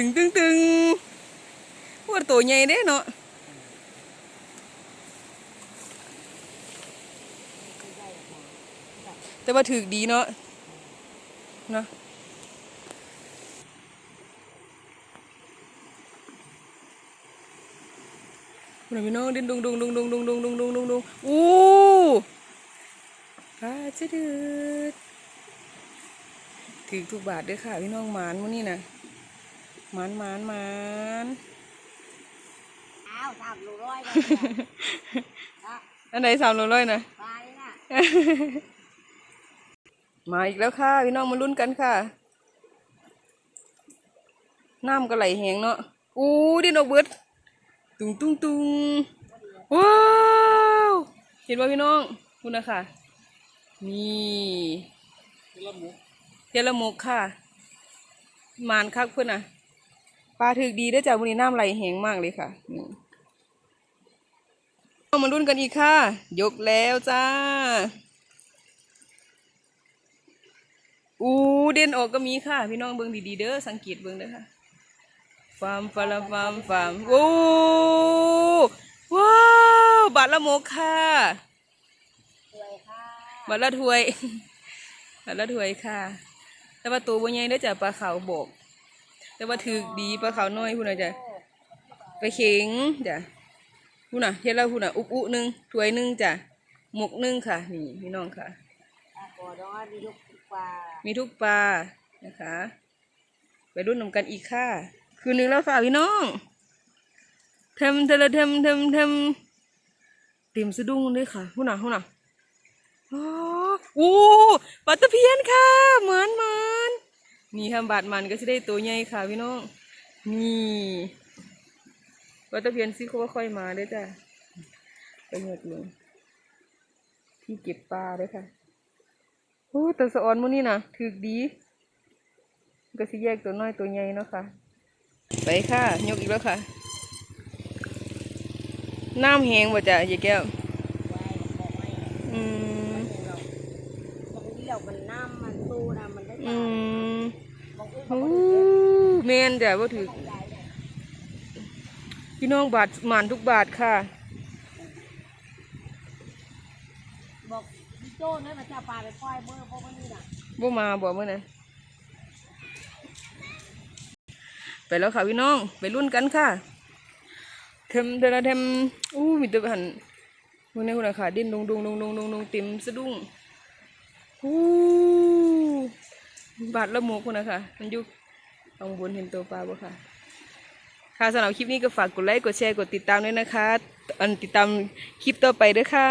ตึงตึงตึงว่าตัวใหญ่เด้เนาะแต่ว่าถือดีเนาะเนาะคุณพี่น้องดินดุงดุงดุงดุงดุงดุงดุงดุงดุงดุงอู้ปลาจะดืดถือทุกบาทด้วยค่ะพี่น้องหมานมื้อนี้นะ หมานหมานหมานอ้าวสามโลร้อยเลยนะอันไหนสามโลร้อยนะไปน่ะมาอีกแล้วค่ะ พี่น้องมาลุ้นกันค่ะ น้ำก็ไหลแหงเนาะอู้ดินออกเบิดตุงตุงตุงว้าวเห็นว่าพี่น้องคุณนะค่ะนี่เทละมุกค่ะหมานคักเพื่อนน่ะ ปลาถึกดีได้อจ้ะวันนี้น้ำไหลแหงมากเลยค่ะนี่เอามาลุ้นกันอีกค่ะ ยกแล้วจ้า อู้เด่นออกก็มีค่ะ พี่น้องเบิ่งดีๆเด้อสังเกตเบิ่งเด้อค่ะฟาร์มฟาร์มฟาร์มฟาร์มโอ้ว้าวบาทละมกค่ะสวยค่ะบาทละถ้วยบาทละถ้วยค่ะ แต่ว่าตัวบ่ใหญ่เด้อจ้ะปลาขาวบก แต่ว่าถือดีปลาขาวน้อยพุ่นน่ะจ้ะไปเข็งจ้ะพุ่นน่ะเฮ็ดแล้วพุ่นน่ะอุบอุหนึงถ้วยหนึงจ้ะหมกหนึงค่ะ นี่พี่น้องค่ะตาโกดอนมีลูกปลามีทุกปลานะคะ ไปรุ่นนำกันอีกค่ะ คืนนึงแล้วค่ะพี่น้องเทมเทเลเทมเทมเทมเต็มสะดุ้งเลยค่ะหุ่นน่ะหุ่นน่ะอ๋อโอ้ปลาตะเพียนค่ะ เหมือนเหมือน นี่ค่ะบาดมันก็จะได้ตัวใหญ่ค่ะพี่น้อง นี่ปลาตะเพียนซิเขาว่าค่อยมาเด้จ้ะไปเหงือกลงที่เก็บปลาเด้ค่ะโอ้แต่สะออนมื้อนี้นะถึกดี ก็สิแยกตัวน้อยตัวใหญ่เนาะค่ะ ไปค่ะ ยกอีกแล้วค่ะ น้ำแหงบ่จ้ะยายแก้วไว้บอกไว้อืม เราบางทีเรามันน้ำมันตู้นะมันได้ อื ปลาม บางที โอ้ เขาก็ แม่ นจ้ะบ่ถึกได้เลยพี่น้องบาทหมานทุกบาทค่ะ บอกพี่โจ้เนี่ยมันจะเอาปลาไปปล่อยเมื่อเพราะว่านี่น่ะบ่มาบ่มื้อนั้นไปแล้วค่ะพี่น้องไปรุ่นกันค่ะเทมเดละเทมอู้มีแตัวหันวันนี้คุณน่ะค่ะดิ้นดงดงดงดงดงดงเต็มสะดุ้งอู้บาดละหมูคุณน่ะค่ะมันอยู่ ลงบนเห็นตัวปลาบ่ค่ะ ค่ะสำหรับคลิปนี้ก็ฝากกดไลค์กดแชร์กดติดตามด้วยนะคะ อันติดตามคลิปต่อไปด้วยค่ะ